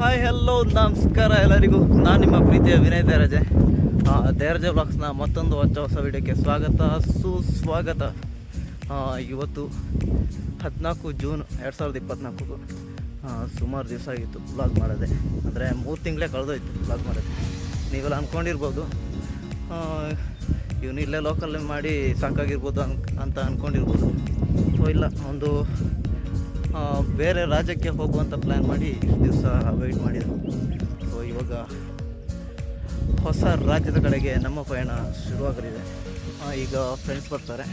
Hi hello ನಮಸ್ಕಾರ ಎಲ್ಲರಿಗೂ. ನಾನು ನಿಮ್ಮ ಪ್ರೀತಿಯ ವಿನಯ್ ದೇರಜೆ ದೇರಜೆ ಬ್ಲಾಗ್ಸ್ನ ಮತ್ತೊಂದು ಹೊಸ ಹೊಸ ವಿಡಿಯೋಕ್ಕೆ ಸ್ವಾಗತ, ಸುಸ್ವಾಗತ. ಇವತ್ತು ಹದಿನಾಲ್ಕು ಜೂನ್ ಎರಡು ಸಾವಿರದ ಇಪ್ಪತ್ತ್ನಾಲ್ಕು ಸುಮಾರು ದಿವಸ ಆಗಿತ್ತು ಬ್ಲಾಗ್ ಮಾಡೋದೆ. ಅಂದರೆ ಮೂರು ತಿಂಗಳೇ ಕಳೆದೋಯ್ತು ಬ್ಲಾಗ್ ಮಾಡೋದು. ನೀವೆಲ್ಲ ಅಂದ್ಕೊಂಡಿರ್ಬೋದು ಇವನು ಇಲ್ಲೇ ಲೋಕಲ್ ಮಾಡಿ ಸಾಕಾಗಿರ್ಬೋದು ಅನ್, ಅಂತ ಅಂದ್ಕೊಂಡಿರ್ಬೋದು ಸೊ ಇಲ್ಲ, ಒಂದು ಬೇರೆ ರಾಜ್ಯಕ್ಕೆ ಹೋಗುವಂಥ ಪ್ಲ್ಯಾನ್ ಮಾಡಿ ಇಷ್ಟು ದಿವಸ ವೆಯ್ಟ್ ಮಾಡಿದ್ರು. ಸೊ ಇವಾಗ ಹೊಸ ರಾಜ್ಯದ ಕಡೆಗೆ ನಮ್ಮ ಪಯಣ ಶುರುವಾಗಲಿದೆ. ಈಗ ಫ್ರೆಂಡ್ಸ್ ಬರ್ತಾರೆ.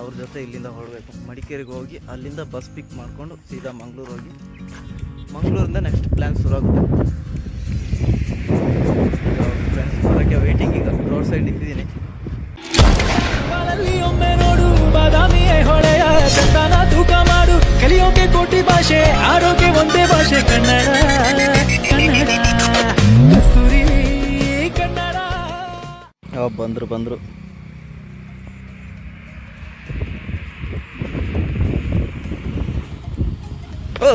ಅವ್ರ ಜೊತೆ ಇಲ್ಲಿಂದ ಹೊರಡಬೇಕು. ಮಡಿಕೇರಿಗೆ ಹೋಗಿ ಅಲ್ಲಿಂದ ಬಸ್ ಪಿಕ್ ಮಾಡಿಕೊಂಡು ಸೀದಾ ಮಂಗಳೂರು ಹೋಗಿ ಮಂಗಳೂರಿಂದ ನೆಕ್ಸ್ಟ್ ಪ್ಲ್ಯಾನ್ ಶುರುವಾಗುತ್ತೆ. ಫ್ರೆಂಡ್ಸ್ ಬರೋಕ್ಕೆ ವೆಯ್ಟಿಂಗ್ ಈಗ ರೋಡ್ ಸೈಡ್ ನಿಂತಿದ್ದೀನಿ. ಒಮ್ಮೆ ನೋಡು, ಬಾದಾಮಿಯೇ ಹೊಳೆಯ ತೂಕ ಮಾಡು ಕಲಿಯೋಕೆ ಕೋಟಿ ಭಾಷೆ ಆರೋಗ್ಯ ಒಂದೇ ಭಾಷೆ ಕನ್ನಡ ಕನ್ನಡ. ಕಸ್ತೂರಿ ಕನ್ನಡ. ಬಂದ್ರು ಬಂದ್ರು. ಓ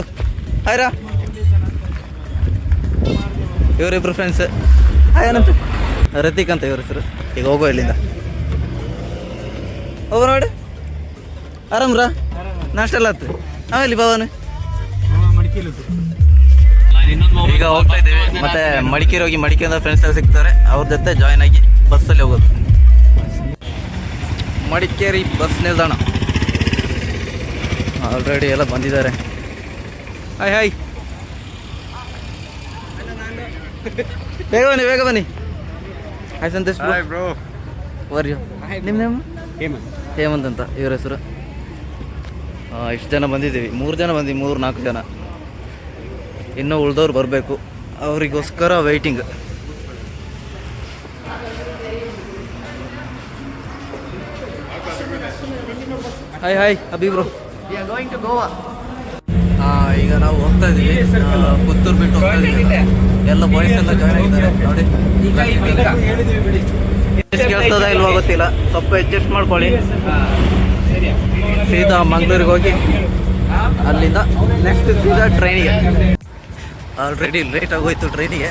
ಇವರಿಬ್ರು ಫ್ರೆಂಡ್ಸ್ ಹಾಯ್ ಏನಂತ ರತಿಕ್ ಅಂತ ಇವ್ರ ಹೆಸರು. ಈಗ ಹೋಗೋ ಇಲ್ಲಿಂದ. ಹೋಗೋ ನೋಡಿ. ಆರಾಮ್ರಾ? ನಾಷ್ಟ ಎಲ್ಲ ಆತು ಹಾಂ ಇಲ್ಲಿ ಬಾವನು ಈಗ ಹೋಗ್ತಾ ಇದ್ದೀವಿ. ಮತ್ತೆ ಮಡಿಕೇರಿ ಹೋಗಿ ಮಡಿಕೇರಿ ಫ್ರೆಂಡ್ಸ್ ಎಲ್ಲ ಸಿಗ್ತಾರೆ. ಅವ್ರ ಜೊತೆ ಜಾಯ್ನ್ ಆಗಿ ಬಸ್ಸಲ್ಲಿ ಹೋಗೋದು. ಮಡಿಕೇರಿ ಬಸ್ ನಿಲ್ದಾಣ. ಆಲ್ರೆಡಿ ಎಲ್ಲ ಬಂದಿದ್ದಾರೆ. ಹಾಯ್ ಹಾಯ್ ಬೇಗ ಬನ್ನಿ ಬೇಗ ಬನ್ನಿ. ಹಾಯ್ ಸಂತೋಷ್ ಬ್ರೋ ವರ್ಯು ನಿಮ್ಮ ನೇಮ್ ಹೇಮಂತ್. ಅಂತ ಇವ್ರ ಹೆಸರು. ಇಷ್ಟು ಜನ ಬಂದಿದ್ದೀವಿ. ಮೂರು ಜನ ಬಂದಿವಿ ಮೂರು ನಾಲ್ಕು ಜನ. ಇನ್ನೂ ಉಳ್ದವ್ರು ಬರಬೇಕು. ಅವರಿಗೋಸ್ಕರ waiting hi hi Abhi bro ಈಗ ನಾವು ಹೋಗ್ತಾ ಇದೀವಿ ಪುತ್ತೂರು ಬಿಟ್ಟು ಹೋಗ್ತಾ ಇದೀವಿ ಎಲ್ಲ ಬಾಯ್ಸ್ ಎಲ್ಲ ಜಾಯ್ನ್ ಆಗಿದ್ದಾರೆ. ನೋಡಿ. ಎಷ್ಟು ಕೇಳ್ತದ ಇಲ್ವಾ ಗೊತ್ತಿಲ್ಲ. ಸ್ವಲ್ಪ ಅಡ್ಜಸ್ಟ್ ಮಾಡ್ಕೊಳ್ಳಿ. ಸೀದಾ ಮಂಗಳೂರಿಗೆ ಹೋಗಿ ಅಲ್ಲಿಂದ ನೆಕ್ಸ್ಟ್ ಸೀದಾ ಟ್ರೈನಿಗೆ ಆಲ್ರೆಡಿ ಲೇಟ್ ಆಗೋಯ್ತು ಟ್ರೈನಿಗೆ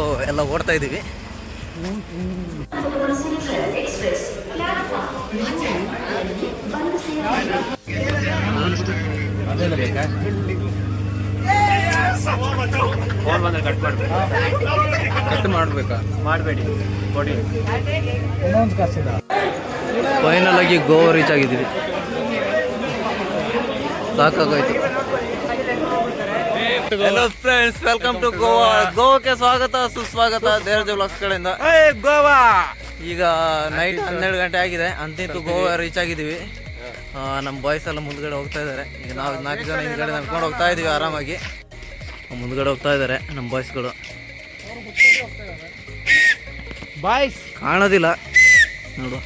ಓ ಎಲ್ಲ ಓಡ್ತಾ ಇದ್ದೀವಿ. ಕಟ್ ಮಾಡಬೇಕಾ? ಮಾಡಬೇಡಿ. ಕೊಡಿ. ಫೈನಲ್ ಆಗಿ ಗೋವಾ ರೀಚ್ ಆಗಿದ್ದೀವಿ. ಸಾಕಾಗೋಯ್ತು. Hello friends welcome to Goa ಗೋವಾಕ್ಕೆ ಸ್ವಾಗತ ಸುಸ್ವಾಗತ ದೇವರಾಜ ಬ್ಲಾಗ್ಸ್ ಕಡೆಯಿಂದ. ಗೋವಾ. ಈಗ ನೈಟ್ ಹನ್ನೆರಡು ಗಂಟೆ ಆಗಿದೆ. ಅಂತಿಂತು ಗೋವಾ ರೀಚ್ ಆಗಿದ್ದೀವಿ. ನಮ್ಮ ಬಾಯ್ಸ್ ಎಲ್ಲ ಮುಂದ್ಗಡೆ ಹೋಗ್ತಾ ಇದ್ದಾರೆ. ಈಗ ನಾವು ನಾಲ್ಕು ಜನ ಹಿಂದ್ಗಡೆ ನಡ್ಕೊಂಡು ಹೋಗ್ತಾ ಇದೀವಿ ಆರಾಮಾಗಿ. ಮುಂದ್ಗಡೆ ಹೋಗ್ತಾ ಇದ್ದಾರೆ ನಮ್ಮ ಬಾಯ್ಸ್ಗಳು ಬಾಯ್ಸ್ ಕಾಣೋದಿಲ್ಲ. ನೋಡು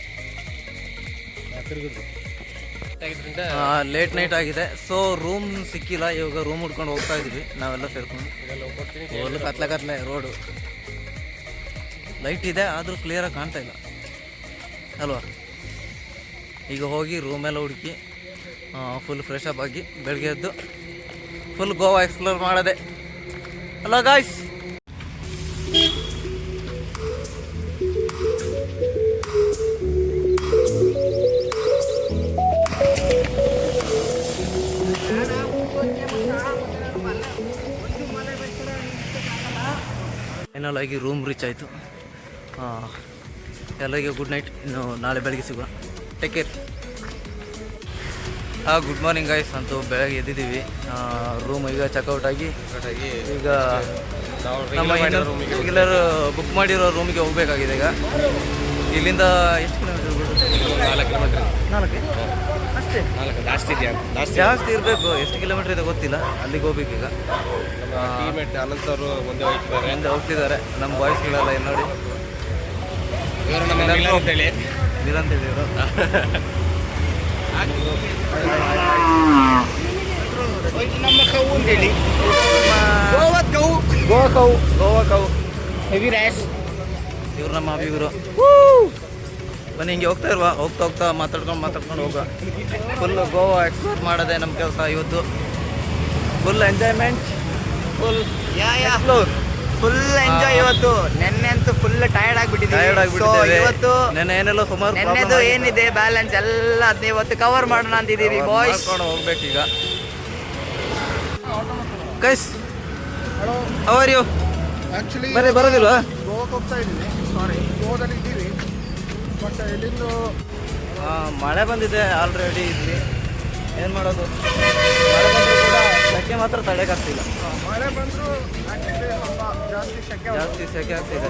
ಲೇಟ್ ನೈಟ್ ಆಗಿದೆ. ಸೊ ರೂಮ್ ಸಿಕ್ಕಿಲ್ಲ. ಇವಾಗ ರೂಮ್ ಹುಡ್ಕೊಂಡು ಹೋಗ್ತಾ ಇದೀವಿ. ನಾವೆಲ್ಲ ಸೇರ್ಕೊಂಡು. ಫುಲ್ ಕತ್ಲೆ ಕತ್ಲೆ ರೋಡು ಲೈಟ್ ಇದೆ ಆದರೂ ಕ್ಲಿಯರಾಗಿ ಕಾಣ್ತಾ ಇಲ್ಲ. ಅಲ್ವಾ? ಈಗ ಹೋಗಿ ರೂಮೆಲ್ಲ ಹುಡುಕಿ ಫುಲ್ ಫ್ರೆಶ್ ಅಪ್ ಆಗಿ ಬೆಳಗ್ಗೆ ಎದ್ದು ಫುಲ್ ಗೋವಾ ಎಕ್ಸ್ಪ್ಲೋರ್ ಮಾಡೋದೆ. ಅಲ್ಲ ಗಾಯ್ಸ್ ಆಗಿ ರೂಮ್ ರೀಚ್ ಆಯಿತು. ಎಲ್ಲರಿಗೆ ಗುಡ್ ನೈಟ್ ಇನ್ನು ನಾಳೆ ಬೆಳಗ್ಗೆ ಸಿಗುವ. ಟೇಕ್ ಕೇರ್ ಹಾಂ ಗುಡ್ ಮಾರ್ನಿಂಗ್ ಗಾಯ್ಸ್ ಅಂತೂ ಬೆಳಗ್ಗೆ ಎದ್ದಿದ್ದೀವಿ. ರೂಮ್ ಈಗ ಚೆಕ್ಔಟ್ ಆಗಿ ಈಗ ನಮ್ಮ ರೆಗ್ಯುಲರ್ ಬುಕ್ ಮಾಡಿರೋ ರೂಮಿಗೆ ಹೋಗಬೇಕಾಗಿದೆ ಈಗ. ಇಲ್ಲಿಂದ ಎಷ್ಟು ಕಿಲೋಮೀಟರ್ ನಾಲ್ಕು. ಕಿಲೋಮೀಟರ್ ನಾಲ್ಕು. ಅಷ್ಟೇ ನಾಲ್ಕು ಜಾಸ್ತಿ ಇದೆಯಾ ಜಾಸ್ತಿ ಜಾಸ್ತಿ ಇರಬೇಕು ಎಷ್ಟು ಕಿಲೋಮೀಟರ್ ಇದೆ ಗೊತ್ತಿಲ್ಲ ಅಲ್ಲಿಗೆ ಹೋಗ್ಬೇಕು ಈಗ ಟೀಮೇಟ್ ಅನಂತ್ ಅವರು ಮುಂದೆ ಹೋಗ್ತಿದ್ದಾರೆ ನಮ್ಮ ಬಾಯ್ಸ್ಗಳೆಲ್ಲ ಇಲ್ಲಿ ನೋಡಿ ಇವರು ನಮ್ಮ ಮಿಲನ್ ಅಂತೇಳಿ ನಮ್ಮ ಕವು ಅಂತೇಳಿ Goa cow Goa cow Goa cow heavy rash ಇವ್ರು ನಮ್ಮ ಅಭಿಗುರು ಬನ್ನಿ ಹಿಂಗೆ ಹೋಗ್ತಾ ಇರುವ. ಹೋಗ್ತಾ ಹೋಗ್ತಾ ಮಾತಾಡ್ಕೊಂಡು ಮಾತಾಡ್ಕೊಂಡು ಹೋಗ ಫುಲ್ ಗೋವಾ ಎಕ್ಸ್ಪ್ಲೋರ್ ಮಾಡೋದೇ ನಮ್ಮ ಕೆಲಸ ಇವತ್ತು. Full enjoyment full yeah yeah explore full enjoy ಇವತ್ತು. ನೆನ್ನೆ ಅಂತೂ ಫುಲ್ ಟಯರ್ಡ್ ಆಗಿಬಿಟ್ಟಿದ್ದೀವಿ ಆಗ್ಬಿಟ್ಟಿದ್ದೀವಿ. ಸೊ ಇವತ್ತು ನೆನ್ನೆ ಏನೆಲ್ಲ ಸುಮಾರು ನೆನ್ನೆದು ಏನಿದೆ? ಬ್ಯಾಲೆನ್ಸ್ ಎಲ್ಲ ಅದನ್ನ ಇವತ್ತು ಕವರ್ ಮಾಡೋಣ ಅಂತಿದ್ದೀವಿ ಬಾಯ್ಸ್ ಹೋಗ್ಬೇಕು ಈಗ. ಕೈಸ್ ಅವರ್ ಯು ಆಕ್ಚುಲಿ ಬರೀ ಬರೋದಿಲ್ವಾ? ಗೋವಾಕ್ಕೆ ಹೋಗ್ತಾ ಇದ್ದೀನಿ. ಸಾರಿ ಗೋವಾದಲ್ಲಿ ಇದ್ದೀವಿ ಬಟ್ ಇಲ್ಲಿಂದು ಮಳೆ ಬಂದಿದೆ ಆಲ್ರೆಡಿ ಇಲ್ಲಿ. ಏನು ಮಾಡೋದು? ಮಳೆ ಬಂದರೂ ಕೂಡ ಸೆಕೆ ಮಾತ್ರ ತಡೆಯೋಕ್ಕಾಗ್ತಿಲ್ಲ ಮಳೆ ಬಂದರೂ ಜಾಸ್ತಿ ಸೆಕೆ ಆಗ್ತಿದೆ.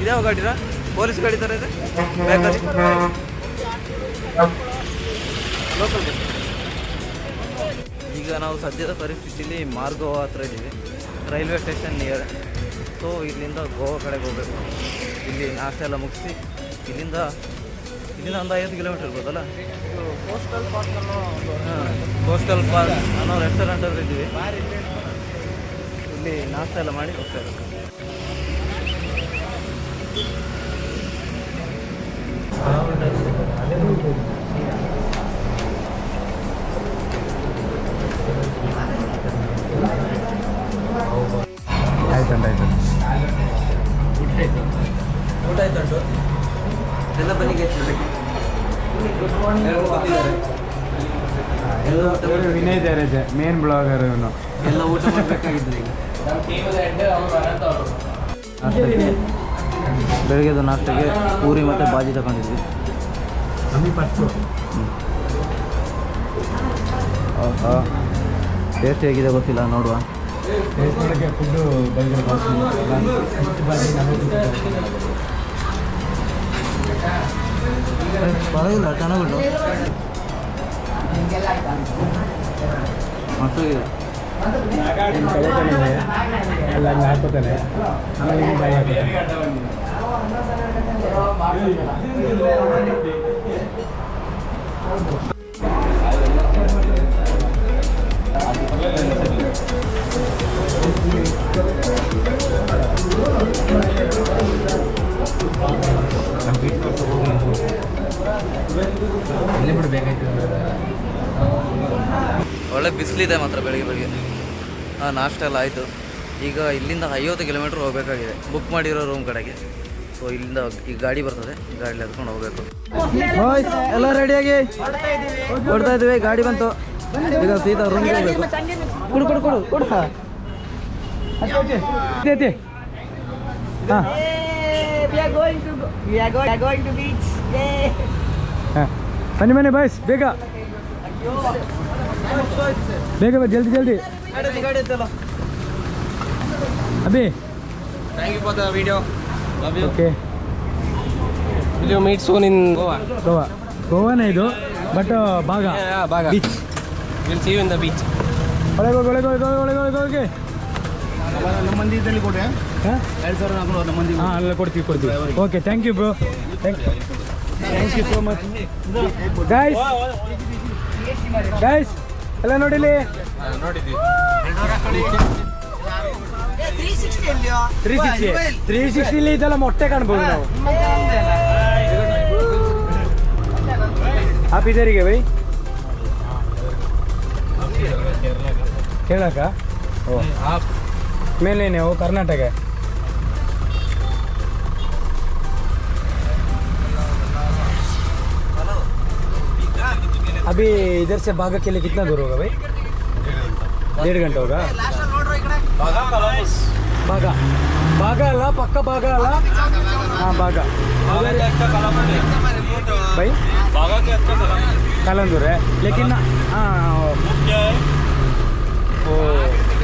ಇದ್ಯಾವ ಗಾಡಿರ ಪೊಲೀಸ್ ಗಾಡಿ ಥರ ಇದೆ? ಬೇಕಾದ್ರೆ ಲೋಕಲ್ ಈಗ ನಾವು ಸದ್ಯದ ಪರಿಸ್ಥಿತಿಯಲ್ಲಿ ಮಾರ್ಗೋ ಹತ್ರ ಇದ್ದೀವಿ ರೈಲ್ವೆ ಸ್ಟೇಷನ್ ನಿಯರ್ ಸೊ, ಇಲ್ಲಿಂದ ಗೋವಾ ಕಡೆಗೆ ಹೋಗಬೇಕು. ಇಲ್ಲಿ ನಾಷ್ಟ ಎಲ್ಲ ಮುಗಿಸಿ, ಇಲ್ಲಿಂದ ಇಲ್ಲಿಂದ ಒಂದು ಐವತ್ತು ಕಿಲೋಮೀಟರ್ ಇರ್ಬೋದಲ್ಲ? ಕೋಸ್ಟಲ್ ಪಾರ್ಕ್ ಹಾಂ ಕೋಸ್ಟಲ್ ಪಾರ್ಕ್ ಅನ್ನೋ ರೆಸ್ಟೋರೆಂಟಲ್ಲಿ ಇದ್ದೀವಿ. ಇಲ್ಲಿ ನಾಷ್ಟ ಎಲ್ಲ ಮಾಡಿ ಹೋಗ್ತಾ ಇರೋದು. ಊಟ ಎಲ್ಲ ವಿನಯ್ ಮೇನ್ ಬ್ಲಾಗರ್ ಇವನು ಎಲ್ಲ ಊಟ ಬೆಳಗ್ಗೆದು ನಾಷ್ಟಕ್ಕೆ ಪೂರಿ ಮತ್ತೆ ಬಾಜಿ ತಗೊಂಡಿದ್ವಿ ಟೇಸ್ಟ್ ಹೇಗಿದೆ ಗೊತ್ತಿಲ್ಲ ನೋಡುವ ಫುಡ್ಡು ಬಂದಿರೋ ಪರವಾಗಿಲ್ಲ ಚೆನ್ನಾಗುಂಟು ಮಸ್ತಾಗಿದೆ ಎಲ್ಲ ಹಂಗೆ ಹಾಕೋತಾನೆ ಆಮೇಲೆ ಹಿಂಗೆ ಒಳ್ಳೆ ಬಿಸಿಲಿದೆ ಮಾತ್ರ ಬೆಳಗ್ಗೆ ಬೆಳಗ್ಗೆ. ಹಾಂ ನಾಷ್ಟ ಎಲ್ಲ ಆಯಿತು. ಈಗ ಇಲ್ಲಿಂದ ಐವತ್ತು ಕಿಲೋಮೀಟ್ರ್ ಹೋಗಬೇಕಾಗಿದೆ. ಬುಕ್ ಮಾಡಿರೋ ರೂಮ್ ಕಡೆಗೆ. ಸೊ ಇಲ್ಲಿಂದ ಈ ಗಾಡಿ ಬರ್ತದೆ. ಗಾಡಿಲಿ ಹತ್ಕೊಂಡು ಹೋಗಬೇಕು. ಎಲ್ಲ ರೆಡಿಯಾಗಿ ಹೊಡ್ತಾ ಇದ್ದೀವಿ. ಗಾಡಿ ಬಂತು. ಈಗ ಸೀದಾ ರೂಮ್ಗೆ ಕೊಡು ಕೊಡು ಕೊಡು ಕೊಡು. ಹಾಂ. ಬನ್ನಿ ಬನ್ನಿ ಬಾಯ್ಸ್ ಬೇಗ. ಬೇಗ ಬೇಗ ಜಲ್ದಿ ಜಲ್ದಿ. Abhi. Thank you for the video okay will meet soon in Goa Goa ಗೋವಾನೇ ಇದು ಬಟ್ ಭಾಗ. ಭಾಗ. Beach will see you in the beach ಒಳಗೆ ಹೋಗಿ ಒಳಗೆ ಹೋಗಿ ಒಳಗೆ ಹೋಗಿ ಹೋಗಿ ನಮ್ಮ ಮಂದಿ ಇದ್ದಲ್ಲಿ ಕೊಟ್ಟೆ ಹಾಂ? ಎರಡು ಸಾವಿರ ನಾಲ್ಕು ನಮ್ಮ ಮಂದಿ ಹಾಂ ಅಲ್ಲ ಕೊಡ್ತೀವಿ ಕೊಡ್ತೀವಿ. Okay thank you bro thank you thank you so much guys guys ಎಲ್ಲ ನೋಡಿಲಿ? ತ್ರೀ ಸಿಕ್ಸ್ಟಿ ತ್ರೀ ಸಿಕ್ಸ್ಟಿಲಿ ಇದೆಲ್ಲ ಮೊಟ್ಟೆ ಕಾಣ್ಬೋದು ನಾವು. ಆ ಬೀದರಿಗೆ ಬೈ. ಕೇಳಕ್ಕ ಓ. ಮೇಲೇನೆ ಓ ಕರ್ನಾಟಕ. अभी इधर से बागा के लिए कितना दूर होगा भाई? डेढ़ घंटा होगा। बागा बागा अला पक्का अला हाँ बागा भाई? कलंदूर है। लेकिन हाँ। ओ।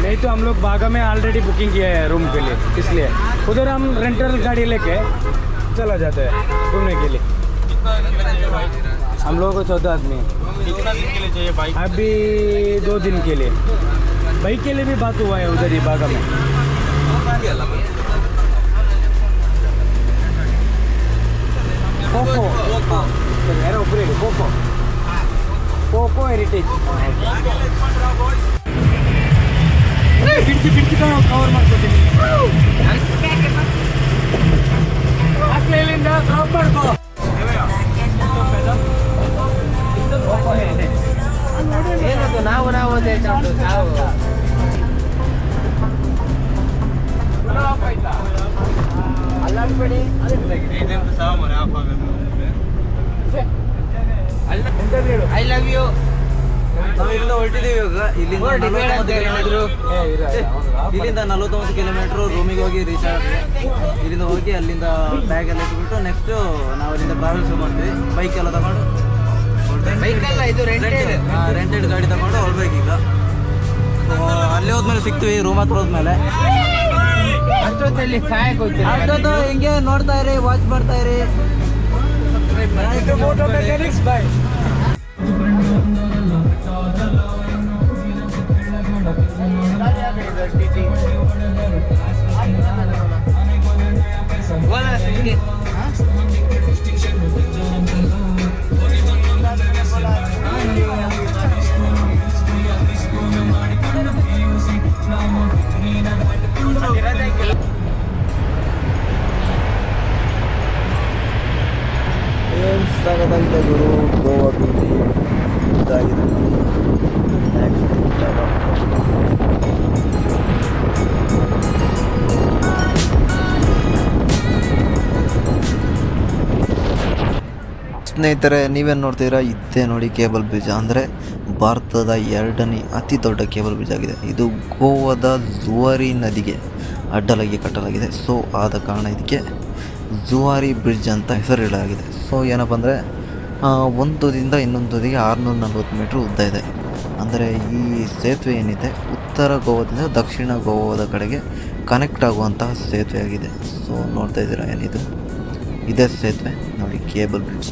नहीं तो हम लोग बागा में ऑलरेडी बुकिंग किया है रूम के लिए इसलिए। उधर हम रेंटल गाड़ी लेके चला जाते हैं घूमने के लिए। हम लोगों को चौदह आदमी है अभी दो दिन के लिए बाइक के लिए भी बात हुआ है उधर ही बागा में पोको मेरा ऊपर है पोको पोको हेरिटेज ಕಿಟಕಿ ಕಿಟಕಿ ಕವರ್ ಮಾಡ್ಕೊತೀನಿ ಹಾಕ್ಲೆ ಇಲ್ಲಿಂದ ಮಾಡ್ಕೋ ನಾವು ನಾವು ನಾವು. ಅಲ್ಲಾಡ್ಬೇಡಿ. ಐ ಲವ್ ಯು ನಾವು ಇಲ್ಲಿಂದ ಹೊರಟಿದ್ದೀವಿ ಇವಾಗ ಇಲ್ಲಿಂದ ಕಿಲೋಮೀಟ್ರು. ಇಲ್ಲಿಂದ ನಲವತ್ತೊಂಬತ್ತು ಕಿಲೋಮೀಟ್ರು ರೂಮಿಗೆ ಹೋಗಿ ರೀಚ್ ಆದ್ರೆ ಇಲ್ಲಿಂದ ಹೋಗಿ ಅಲ್ಲಿಂದ ಬ್ಯಾಗ್ ಎಲ್ಲ ಇಟ್ಬಿಟ್ಟು ನೆಕ್ಸ್ಟು ನಾವು ಅಲ್ಲಿಂದ ಟ್ರಾವೆಲ್ಸ್ ಮಾಡ್ತೀವಿ. ಬೈಕ್ ಎಲ್ಲ ತಗೊಂಡು ಬೈಕ್ ಅಲ್ಲ ಇದು ರೆಂಟೆಡ್ ರೆಂಟೆಡ್ ಗಾಡಿ ತಗೊಂಡು So, ಅಲ್ಲಿ ಹೋದ್ಮೇಲೆ ಸಿಗ್ತೀವಿ ರೂಮ್ ಹತ್ರ ಹೋದ್ಮೇಲೆ. ಅಷ್ಟೊತ್ತಲ್ಲಿ ಕಾಯಕ್ ಹೋಗ್ತೀವಿ ಅಷ್ಟೊತ್ತು ಹಿಂಗೆ ನೋಡ್ತಾ ಇರಿ ವಾಚ್ ಮಾಡ್ತಾ ಇರಿ. ಏನು ಗುರು ಗೋವಾ ಬೀಚ್ ಸ್ನೇಹಿತರೆ, ನೀವೇನು ನೋಡ್ತೀರಾ? ಇದೇ ನೋಡಿ ಕೇಬಲ್ ಬ್ರಿಡ್ಜ್. ಅಂದರೆ ಭಾರತದ ಎರಡನೇ ಅತಿ ದೊಡ್ಡ ಕೇಬಲ್ ಬ್ರಿಡ್ಜ್ ಆಗಿದೆ. ಇದು ಗೋವಾದ ಜುವಾರಿ ನದಿಗೆ ಅಡ್ಡಲಾಗಿ ಕಟ್ಟಲಾಗಿದೆ. ಸೊ ಆದ ಕಾರಣ ಇದಕ್ಕೆ ಜುವಾರಿ ಬ್ರಿಡ್ಜ್ ಅಂತ ಹೆಸರಿಡಲಾಗಿದೆ. ಸೊ ಏನಪ್ಪ ಅಂದರೆ ಒಂದು ತುದಿಯಿಂದ ಇನ್ನೊಂದು ತುದಿಗೆ ಆರುನೂರ ನಲ್ವತ್ತು ಮೀಟ್ರ್ ಉದ್ದ ಇದೆ. ಅಂದರೆ ಈ ಸೇತುವೆ ಏನಿದೆ, ಉತ್ತರ ಗೋವಾದಿಂದ ದಕ್ಷಿಣ ಗೋವಾದ ಕಡೆಗೆ ಕನೆಕ್ಟ್ ಆಗುವಂತಹ ಸೇತುವೆ ಆಗಿದೆ ಸೊ ನೋಡ್ತಾ ಇದ್ದೀರಾ ಏನಿದು? ಇದೇ ಸೇತುವೆ, ನೋಡಿ, cable bridge.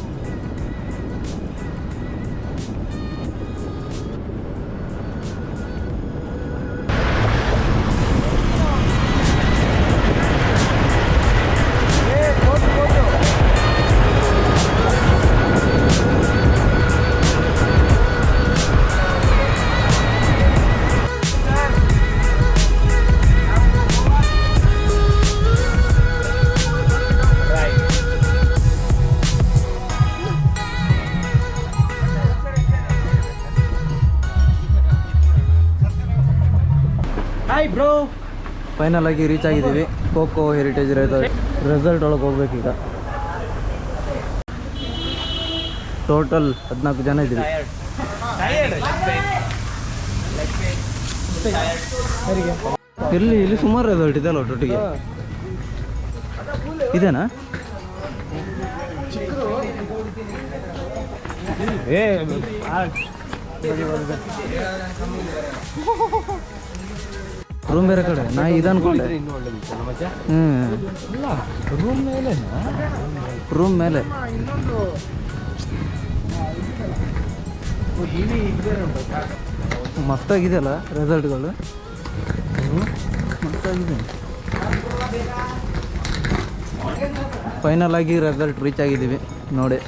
Hi bro final ಆಗಿ ರೀಚ್ ಆಗಿದ್ದೀವಿ. ಖೋಖೋ ಹೆರಿಟೇಜ್ ರೆಸಾರ್ಟ್ ಒಳಗೆ ಹೋಗ್ಬೇಕೀಗ. ಟೋಟಲ್ ಹದಿನಾಲ್ಕು ಜನ ಇದ್ದೀವಿ. ಇಲ್ಲಿ ಇಲ್ಲಿ ಸುಮಾರು ರೆಸಾರ್ಟ್ ಇದೆ ಅಲ್ಲ ಒಟ್ಟೊಟ್ಟಿಗೆ ಇದೇನಾ? ಏ ರೂಮ್ ಬೇರೆ ಕಡೆ. ನಾ ಇದು ಅನ್ಕೊಂಡೆ. ಹ್ಞೂ ರೂಮ್ ಮೇಲೆ. ರೂಮ್ ಮೇಲೆ ಮಸ್ತಾಗಿದೆಯಲ್ಲ ರೆಸಾರ್ಟ್ಗಳು ಮಸ್ತಾಗಿದೆ. ಫೈನಲ್ ಆಗಿ ರೆಸಲ್ಟ್ ರೀಚ್ ಆಗಿದ್ದೀವಿ. ನೋಡಿ.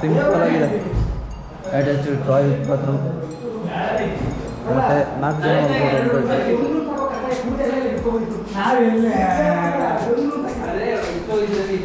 ಸಿಂಪಲ್ ಆಗಿದೆ ಅಟ್ಯಾಚ್ಡ್ ಟಾಯ್ಲೆಟ್ ಬಾತ್ರೂಮ್ ಮತ್ತೆ ನಾಲ್ಕು ಜನ ಮಲ್ಕೊಬೋದು. ಗೋದಲ್ಲಿ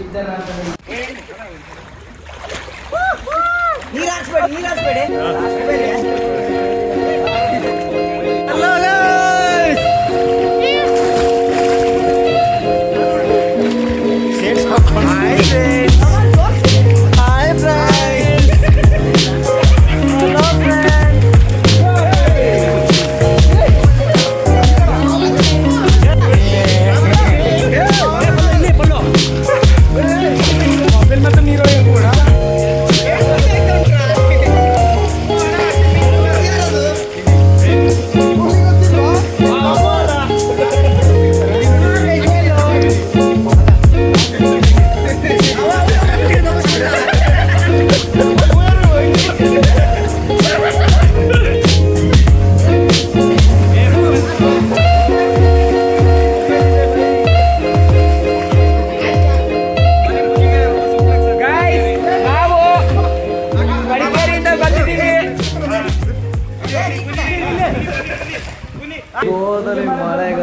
ಮಳೆ ಮಳೆಗ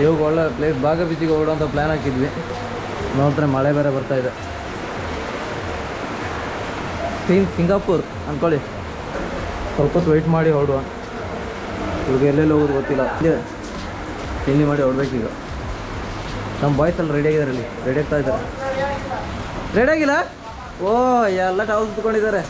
ಇವಾಗ ಒಳ್ಳೆ ಪ್ಲೇಸ್ ಬಾಗ ಬೀಚಿಗೆ ಅಂತ ಪ್ಲ್ಯಾನ್ ಹಾಕಿದ್ವಿ. ನೋಡ್ತಾರೆ ಮಳೆ ಬೇರೆ ಬರ್ತಾ ಇದೆ. ಸಿಂಗ್ ಸಿಂಗಾಪುರ್ ಅಂದ್ಕೊಳ್ಳಿ ಸ್ವಲ್ಪ ಹೊತ್ತು ವೆಯ್ಟ್ ಮಾಡಿ ಹೊರಡುವ ಇವಾಗ ಎಲ್ಲೆಲ್ಲಿ ಹೋಗೋದು ಗೊತ್ತಿಲ್ಲ. ಇಲ್ಲಿ ಮಾಡಿ ಹೊರಡ್ಬೇಕೀಗ ನಮ್ಮ ಬಾಯ್ಸ್ ಅಲ್ಲಿ ರೆಡಿ ಆಗಿದ್ದಾರೆ ಅಲ್ಲಿ ರೆಡಿ ಆಗ್ತಾ ಇದ್ದಾರೆ. ರೆಡಿ ಆಗಿಲ್ಲ? ಓ, ಎಲ್ಲ ಟವಲ್ ಸುತ್ಕೊಂಡಿದ್ದಾರೆ